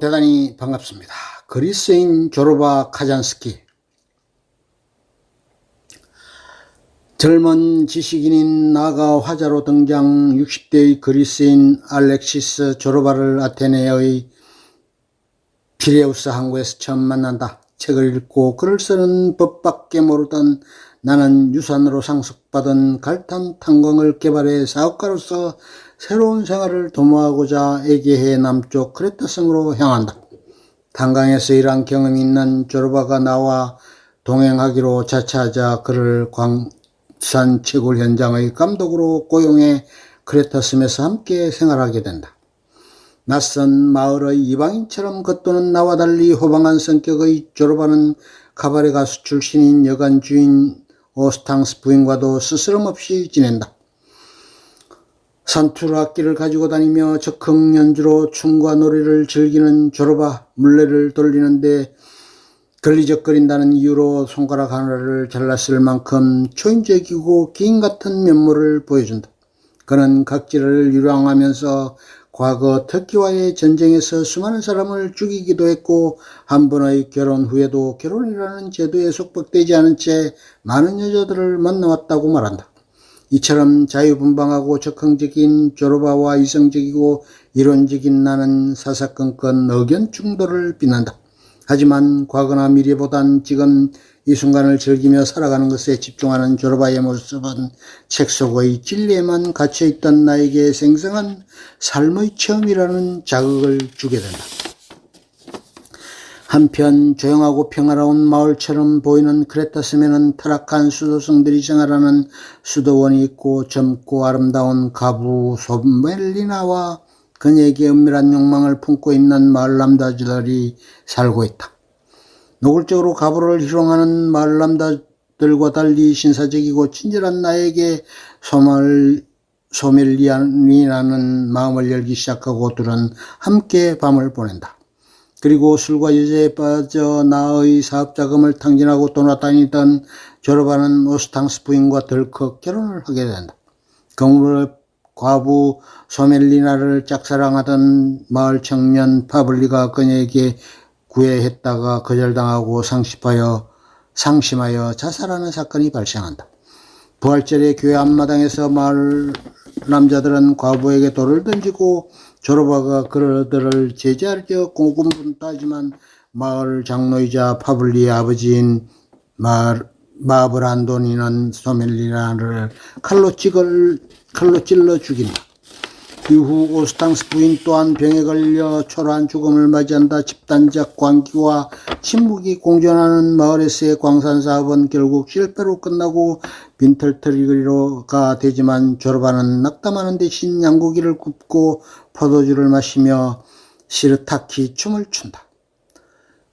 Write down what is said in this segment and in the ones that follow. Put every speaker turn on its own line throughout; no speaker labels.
대단히 반갑습니다. 그리스인 조르바 카잔스키 젊은 지식인인 나가 화자로 등장 60대의 그리스인 알렉시스 조르바를 아테네의 피레우스 항구에서 처음 만난다. 책을 읽고 글을 쓰는 법밖에 모르던 나는 유산으로 상속받은 갈탄 탄광을 개발해 사업가로서 새로운 생활을 도모하고자 에게해 남쪽 크레타성으로 향한다. 탄광에서 일한 경험이 있는 조르바가 나와 동행하기로 자차하자 그를 광산 채굴 현장의 감독으로 고용해 크레타섬에서 함께 생활하게 된다. 낯선 마을의 이방인처럼 겉도는 나와 달리 호방한 성격의 조르바는 카바레 가수 출신인 여관 주인 오스탕스 부인과도 스스럼 없이 지낸다. 산투르 악기를 가지고 다니며 적흥 연주로 춤과 노래를 즐기는 조르바 물레를 돌리는데 걸리적거린다는 이유로 손가락 하나를 잘랐을 만큼 초인적이고 긴 같은 면모를 보여준다. 그는 각지를 유랑하면서 과거 터키와의 전쟁에서 수많은 사람을 죽이기도 했고 한 번의 결혼 후에도 결혼이라는 제도에 속박되지 않은 채 많은 여자들을 만나왔다고 말한다. 이처럼 자유분방하고 적극적인 조르바와 이성적이고 이론적인 나는 사사건건 의견 충돌을 빛난다. 하지만 과거나 미래보단 지금 이 순간을 즐기며 살아가는 것에 집중하는 조르바의 모습은 책 속의 진리에만 갇혀있던 나에게 생생한 삶의 체험이라는 자극을 주게 된다. 한편 조용하고 평화로운 마을처럼 보이는 크레타섬에는 타락한 수도성들이 생활하는 수도원이 있고 젊고 아름다운 가부 소멜리나와 그녀에게 은밀한 욕망을 품고 있는 마을 남자들이 살고 있다. 노골적으로 가부를 희롱하는 남자들과 달리 신사적이고 친절한 나에게 소말, 소멜리안이라는 마음을 열기 시작하고 둘은 함께 밤을 보낸다. 그리고 술과 여자에 빠져 나의 사업 자금을 탕진하고 돌아다니던 졸업하는 오스탕스 부인과 덜컥 결혼을 하게 된다. 건물 과부 소멜리나를 짝사랑하던 마을 청년 파블리가 그녀에게 구애했다가 거절당하고 상심하여 상심하여 자살하는 사건이 발생한다. 부활절에 교회 앞마당에서 마을 남자들은 과부에게 돌을 던지고 조르바가 그들을 제지하려 고군분투하지만 마을 장로이자 파블리의 아버지인 마, 마브란돈이는 소멜리나를 칼로 찌걸 칼로 찔러 죽인다. 이후 오스탕스 부인 또한 병에 걸려 초라한 죽음을 맞이한다. 집단적 광기와 침묵이 공존하는 마을에서의 광산 사업은 결국 실패로 끝나고 빈털터리가 되지만 졸업하는 낙담하는 대신 양고기를 굽고 포도주를 마시며 시르타키 춤을 춘다.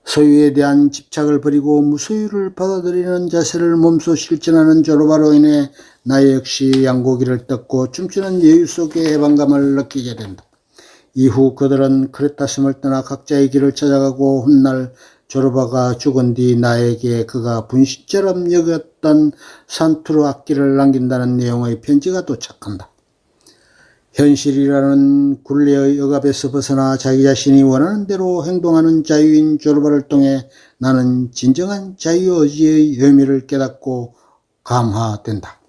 소유에 대한 집착을 버리고 무소유를 받아들이는 자세를 몸소 실천하는 조로바로 인해 나 역시 양고기를 뜯고 춤추는 여유 속에 해방감을 느끼게 된다. 이후 그들은 크레타섬을 떠나 각자의 길을 찾아가고 훗날 조르바가 죽은 뒤 나에게 그가 분신처럼 여겼던 산투르 악기를 남긴다는 내용의 편지가 도착한다. 현실이라는 굴레의 억압에서 벗어나 자기 자신이 원하는 대로 행동하는 자유인 조르바를 통해 나는 진정한 자유의지의 의미를 깨닫고 감화된다.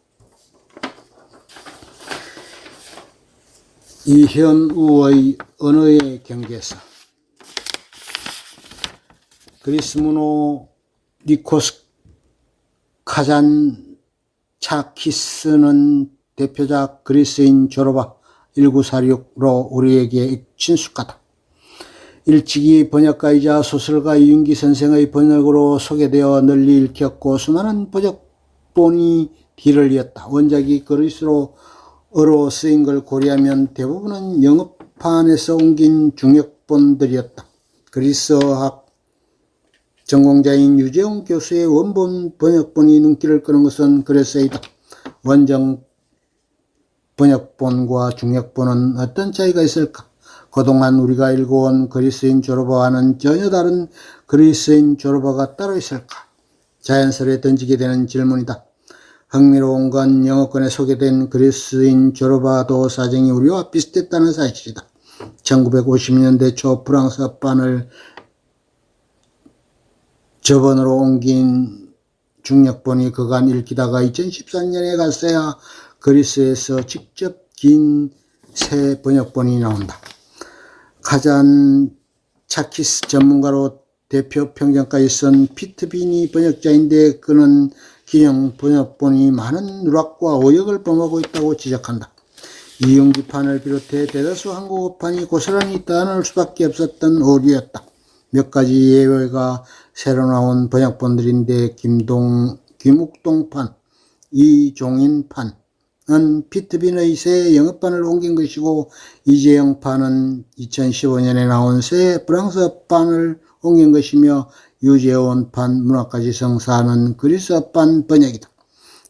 이현우의 언어의 경계에서 그리스문호 니코스 카잔 차키스는 대표작 그리스인 조르바 1946로 우리에게 친숙하다. 일찍이 번역가이자 소설가 이윤기 선생의 번역으로 소개되어 널리 읽혔고 수많은 번역본이 뒤를 이었다. 원작이 그리스로 어로 쓰인 걸 고려하면 대부분은 영어판에서 옮긴 중역본들이었다. 그리스어학 전공자인 유재홍 교수의 원본 번역본이 눈길을 끄는 것은 그래서이다. 원정 번역본과 중역본은 어떤 차이가 있을까? 그동안 우리가 읽어온 그리스인 조르바와는 전혀 다른 그리스인 조르바가 따로 있을까? 자연스레 던지게 되는 질문이다. 흥미로운 건 영어권에 소개된 그리스인 조르바도 사정이 우리와 비슷했다는 사실이다. 1950년대 초 프랑스 판을 저번으로 옮긴 중력본이 그간 읽히다가 2013년에 갔어야 그리스에서 직접 긴 새 번역본이 나온다. 카잔 차키스 전문가로 대표 평전까지 쓴 피트비니 번역자인데 그는 기형 번역본이 많은 누락과 오역을 범하고 있다고 지적한다. 이용기판을 비롯해 대다수 한국어판이 고스란히 떠안을 수밖에 없었던 오류였다. 몇 가지 예외가 새로 나온 번역본들인데 김동, 김욱동판, 이종인판 은 피트빈의 새 영어판을 옮긴 것이고 이재영판은 2015년에 나온 새 프랑스어판을 옮긴 것이며 유재원판 문학까지 성사하는 그리스어판 번역이다.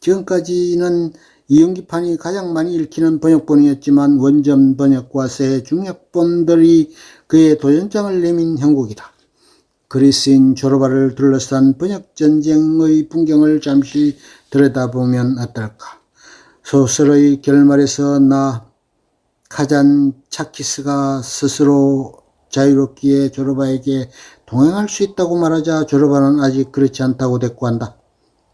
지금까지는 이영기판이 가장 많이 읽히는 번역본이었지만 원전 번역과 새 중역본들이 그의 도전장을 내민 형국이다. 그리스인 조르바를 둘러싼 번역 전쟁의 풍경을 잠시 들여다보면 어떨까? 소설의 결말에서 나 카잔 차키스가 스스로 자유롭기에 조르바에게 동행할 수 있다고 말하자 조르바는 아직 그렇지 않다고 대꾸한다.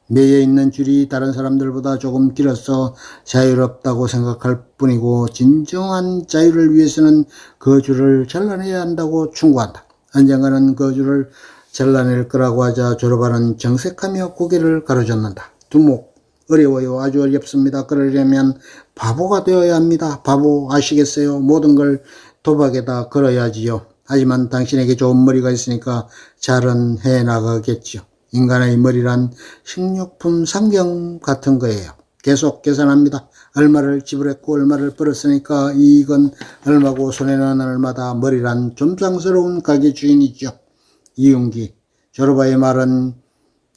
매여 있는 줄이 다른 사람들보다 조금 길어서 자유롭다고 생각할 뿐이고 진정한 자유를 위해서는 그 줄을 잘라내야 한다고 충고한다. 언젠가는 그 줄을 잘라낼 거라고 하자 조르바는 정색하며 고개를 가로젓는다. 두목 어려워요. 아주 어렵습니다. 그러려면 바보가 되어야 합니다. 바보 아시겠어요? 모든 걸 도박에다 걸어야지요. 하지만 당신에게 좋은 머리가 있으니까 잘은 해 나가겠지요. 인간의 머리란 식료품 상경 같은 거예요. 계속 계산합니다. 얼마를 지불했고 얼마를 벌었으니까 이익은 얼마고 손해는 얼마다 머리란 좀상스러운 가게 주인이죠. 이윤기 조르바의 말은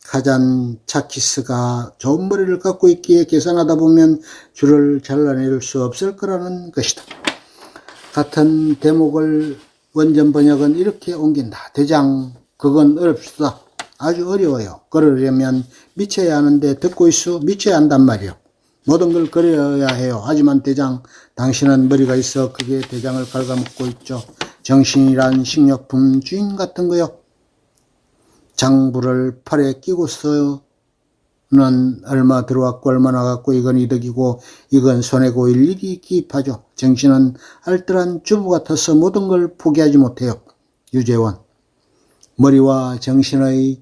카잔 차키스가 좋은 머리를 갖고 있기에 계산하다 보면 줄을 잘라낼 수 없을 거라는 것이다. 같은 대목을 원전 번역은 이렇게 옮긴다. 대장, 그건 어렵다. 아주 어려워요. 그러려면 미쳐야 하는데 듣고 있어 미쳐야 한단 말이요. 모든 걸 그려야 해요. 하지만 대장, 당신은 머리가 있어 그게 대장을 갉아먹고 있죠. 정신이란 식료품 주인 같은 거요. 장부를 팔에 끼고서는 얼마 들어왔고 얼마 나 갔고 이건 이득이고 이건 손해고 일일이 기입하죠. 정신은 알뜰한 주부 같아서 모든 걸 포기하지 못해요. 유재원. 머리와 정신의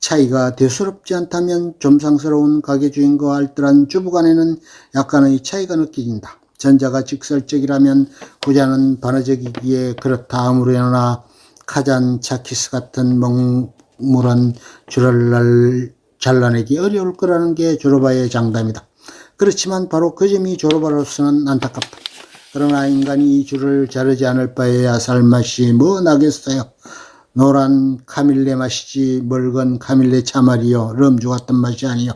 차이가 대수롭지 않다면 좀상스러운 가게 주인과 알뜰한 주부 간에는 약간의 차이가 느껴진다. 전자가 직설적이라면 후자는 반어적이기에 그렇다 아무래나 카잔 차키스 같은 먹 물은 줄을 잘라내기 어려울 거라는 게 조로바의 장담이다. 그렇지만 바로 그 점이 조로바로서는 안타깝다. 그러나 인간이 이 줄을 자르지 않을 바에야 살맛이 뭐 나겠어요. 노란 카밀레 맛이지 멀건 카밀레 차 말이요. 럼주 같은 맛이 아니요.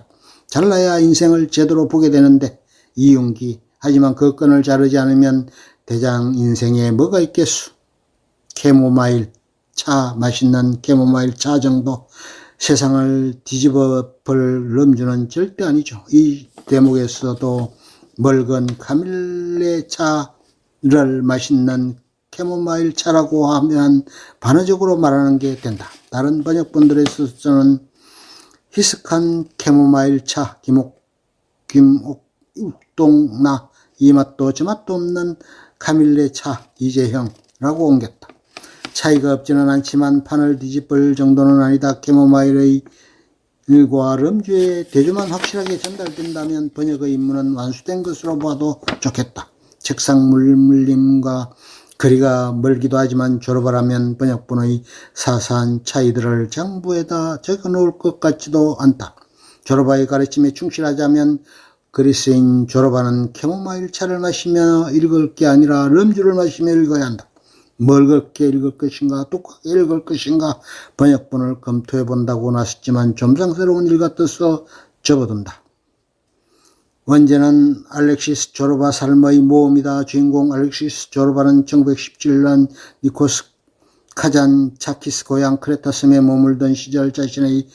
잘라야 인생을 제대로 보게 되는데 이용기 하지만 그 끈을 자르지 않으면 대장 인생에 뭐가 있겠수. 캐모마일 차 맛있는 캐모마일 차 정도 세상을 뒤집어 볼 럼주는 절대 아니죠. 이 대목에서도 멀건 카밀레 차를 맛있는 캐모마일 차라고 하면 반어적으로 말하는 게 된다. 다른 번역본들에 서는 희석한 캐모마일 차, 김옥, 김옥, 육동나, 이 맛도 저 맛도 없는 카밀레 차, 이재형라고 옮겼다. 차이가 없지는 않지만 판을 뒤집을 정도는 아니다. 캐모마일의 일과 럼주의 대조만 확실하게 전달된다면 번역의 임무는 완수된 것으로 봐도 좋겠다. 책상 물물림과 거리가 멀기도 하지만 졸업하라면 번역본의 사사한 차이들을 장부에다 적어 놓을 것 같지도 않다. 졸업아의 가르침에 충실하자면 그리스인 졸업하는 캐모마일 차를 마시며 읽을 게 아니라 럼주를 마시며 읽어야 한다. 뭘 그렇게 읽을 것인가 똑같게 읽을 것인가 번역본을 검토해 본다고 나섰지만 좀상스러운 일 같아서 접어둔다. 원제는 알렉시스 조르바 삶의 모험이다. 주인공 알렉시스 조르바는 1917년 니코스 카잔 차키스 고향 크레타 섬에 머물던 시절 자신의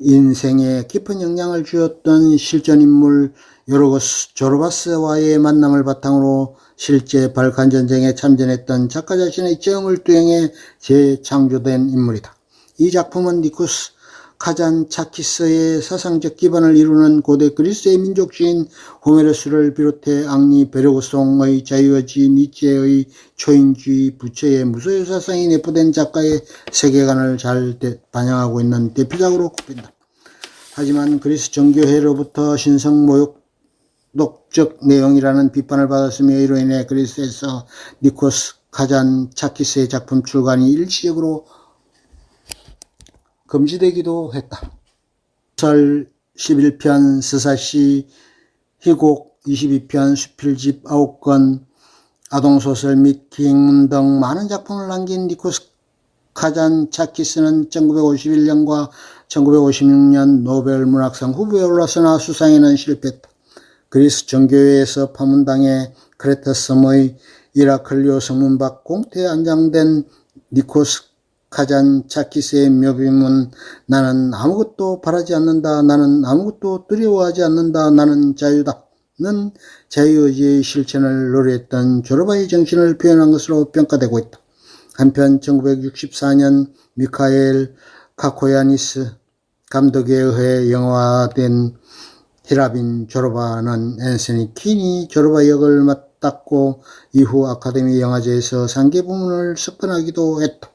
인생에 깊은 영향을 주었던 실존인물 조르바스와의 만남을 바탕으로 실제 발칸 전쟁에 참전했던 작가 자신의 정을 투영해 재창조된 인물이다. 이 작품은 니코스 카잔차키스의 사상적 기반을 이루는 고대 그리스의 민족 시인 호메로스를 비롯해 앙리 베르고송의 자유의지 니체의 초인주의 부처의 무소유 사상이 내포된 작가의 세계관을 잘 대- 반영하고 있는 대표작으로 꼽힌다. 하지만 그리스 정교회로부터 신성 모욕 독적 내용이라는 비판을 받았으며 이로 인해 그리스에서 니코스 카잔 차키스의 작품 출간이 일시적으로 금지되기도 했다. 설 11편 스사시 희곡 22편 수필집 9권 아동소설 및 기행문 등 많은 작품을 남긴 니코스 카잔 차키스는 1951년과 1956년 노벨 문학상 후보에 올라서나 수상에는 실패했다. 그리스 정교회에서 파문당해 크레타 섬의 이라클리오 성문 밖 공터에 안장된 니코스 카잔 차키스의 묘비문 나는 아무것도 바라지 않는다. 나는 아무것도 두려워하지 않는다. 나는 자유다. 는 자유의지의 실천을 노래했던 조르바의 정신을 표현한 것으로 평가되고 있다. 한편 1964년 미카엘 카코야니스 감독에 의해 영화화된 히라빈 조르바는 앤서니 킨이 조르바 역을 맡았고 이후 아카데미 영화제에서 상계 부문을 석권하기도 했다.